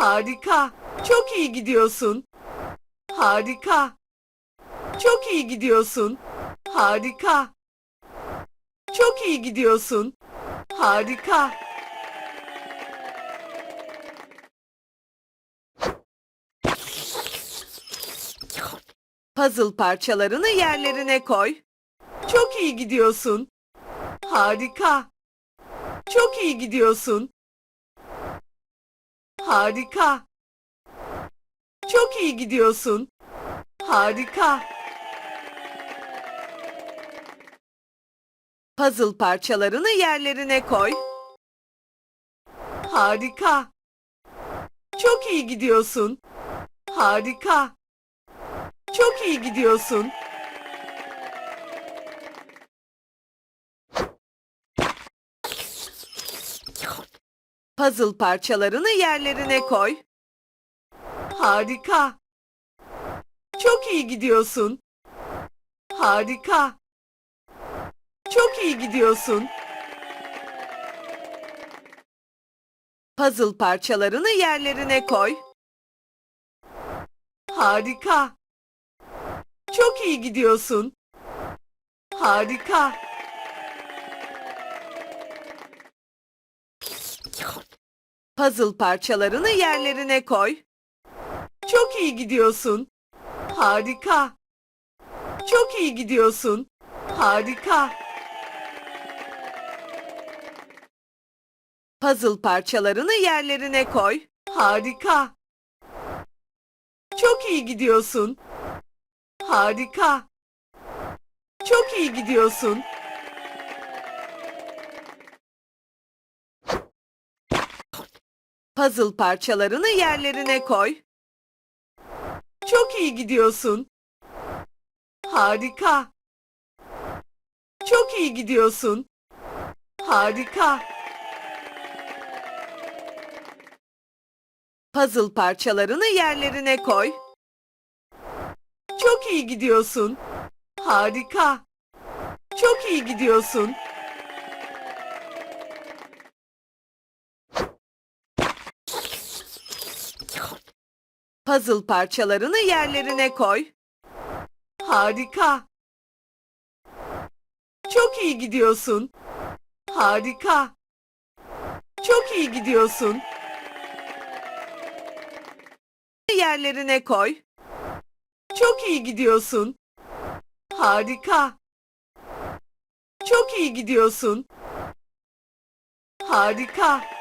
Harika. Çok iyi gidiyorsun. Harika. Çok iyi gidiyorsun. Harika. Çok iyi gidiyorsun. Harika. Puzzle parçalarını yerlerine koy. Çok iyi gidiyorsun. Harika. Çok iyi gidiyorsun. Harika. Çok iyi gidiyorsun. Harika. Puzzle parçalarını yerlerine koy. Harika. Çok iyi gidiyorsun. Harika. Çok iyi gidiyorsun. Puzzle parçalarını yerlerine koy. Harika. Çok iyi gidiyorsun. Harika. Çok iyi gidiyorsun. Puzzle parçalarını yerlerine koy. Harika. Çok iyi gidiyorsun. Harika. Puzzle parçalarını yerlerine koy. Çok iyi gidiyorsun. Harika. Çok iyi gidiyorsun. Harika. Puzzle parçalarını yerlerine koy. Harika. Çok iyi gidiyorsun. Harika. Çok iyi gidiyorsun. Puzzle parçalarını yerlerine koy. Çok iyi gidiyorsun. Harika. Çok iyi gidiyorsun. Harika. Puzzle parçalarını yerlerine koy. Çok iyi gidiyorsun. Harika. Çok iyi gidiyorsun. Puzzle parçalarını yerlerine koy. Harika. Çok iyi gidiyorsun. Harika. Çok iyi gidiyorsun. Yerlerine koy. Çok iyi gidiyorsun. Harika. Çok iyi gidiyorsun. Harika.